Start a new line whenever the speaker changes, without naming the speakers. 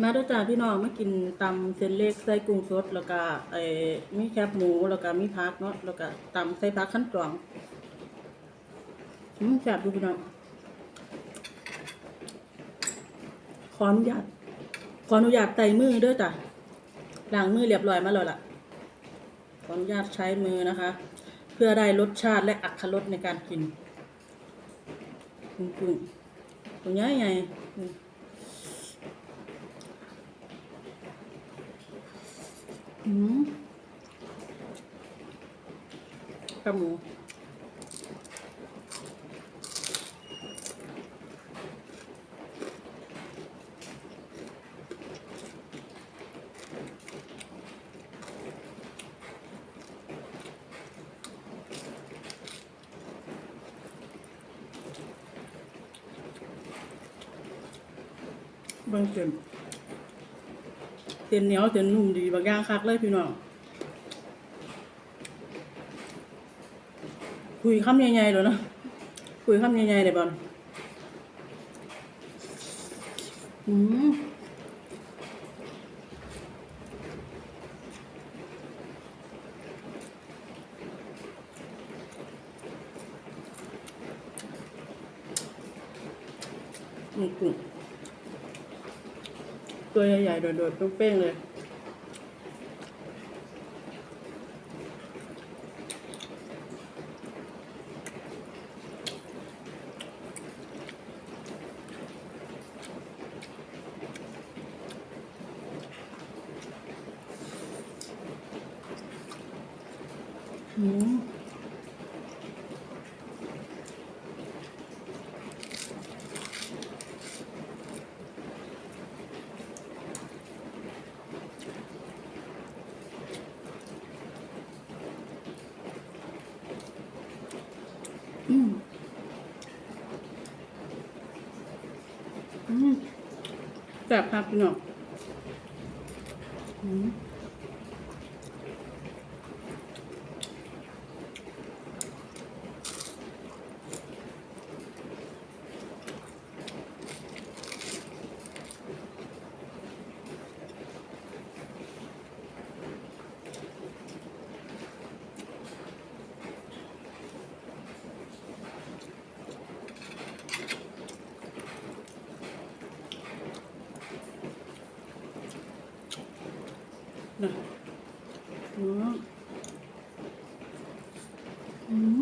มาด้วยจ้าพี่น้องมากินตำเส้นเล็กใส่กุ้งสดแล้วก็ไอ้มีแคบหมูแล้วก็มีผักเนาะแล้วก็ตำใส่ผักขั้นตวงอืมแซ่บดูพี่น้องขออนุญาตขออนุญาตไต่มือด้อจ้ะล้างมือเรียบร้อยมาแล้วล่ะ ขออนุญาตใช้มือนะคะ เพื่อได้รสชาติและอัตรสในการกินกุ้งกุ้งตัวใหญ่ใหญ่ อืมอืมกระหมูเบางเส้น ส้นเหนียวเส้นนุ่มดีบางอย่างคักเลยพี่น้องคุยคำใหญ่ๆเลยนะคุยคำใหญ่ๆเลยบอลอืมอืมกุ้ง ตัวใหญ่ๆ โดดๆเป้งๆเลยอืม อืมอืมแซ่บครับพี่น้องอืม นะออืม